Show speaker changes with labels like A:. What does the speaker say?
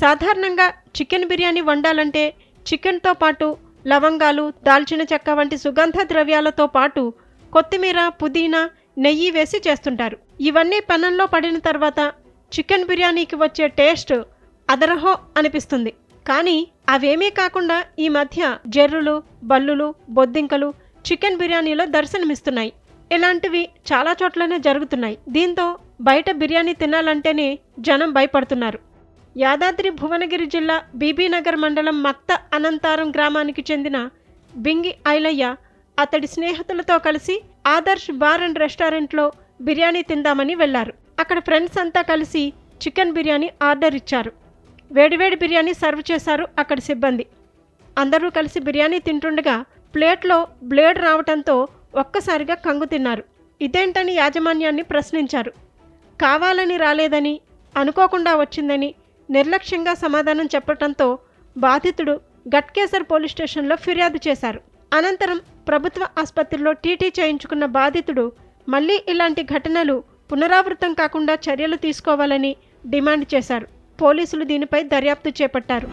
A: సాధారణంగా చికెన్ బిర్యానీ వండాలంటే చికెన్తో పాటు లవంగాలు దాల్చిన చెక్క వంటి సుగంధ ద్రవ్యాలతో పాటు కొత్తిమీర పుదీనా నెయ్యి వేసి చేస్తుంటారు. ఇవన్నీ పెనంలో పడిన తర్వాత చికెన్ బిర్యానీకి వచ్చే టేస్ట్ అదరహో అనిపిస్తుంది. కానీ అవేమీ కాకుండా ఈ మధ్య జర్రులు బల్లులు బొద్దింకలు చికెన్ బిర్యానీలో దర్శనమిస్తున్నాయి. ఇలాంటివి చాలా చోట్లనే జరుగుతున్నాయి. దీంతో బయట బిర్యానీ తినాలంటేనే జనం భయపడుతున్నారు. యాదాద్రి భువనగిరి జిల్లా బీబీనగర్ మండలం మక్త అనంతారం గ్రామానికి చెందిన బింగి ఐలయ్య అతడి స్నేహితులతో కలిసి ఆదర్శ్ బార్ అండ్ రెస్టారెంట్లో బిర్యానీ తిందామని వెళ్ళారు. అక్కడ ఫ్రెండ్స్ అంతా కలిసి చికెన్ బిర్యానీ ఆర్డర్ ఇచ్చారు. వేడివేడి బిర్యానీ సర్వ్ చేశారు అక్కడ సిబ్బంది. అందరూ కలిసి బిర్యానీ తింటుండగా ప్లేట్లో బ్లేడ్ రావటంతో ఒక్కసారిగా కంగు తిన్నారు. ఇదేంటని యాజమాన్యాన్ని ప్రశ్నించారు. కావాలని రాలేదని అనుకోకుండా వచ్చిందని నిర్లక్ష్యంగా సమాధానం చెప్పడంతో బాధితుడు గట్కేసర్ పోలీస్ స్టేషన్లో ఫిర్యాదు చేశారు. అనంతరం ప్రభుత్వ ఆసుపత్రిలో టీటీ చేయించుకున్న బాధితుడు మళ్ళీ ఇలాంటి ఘటనలు పునరావృతం కాకుండా చర్యలు తీసుకోవాలని డిమాండ్ చేశారు. పోలీసులు దీనిపై దర్యాప్తు చేపట్టారు.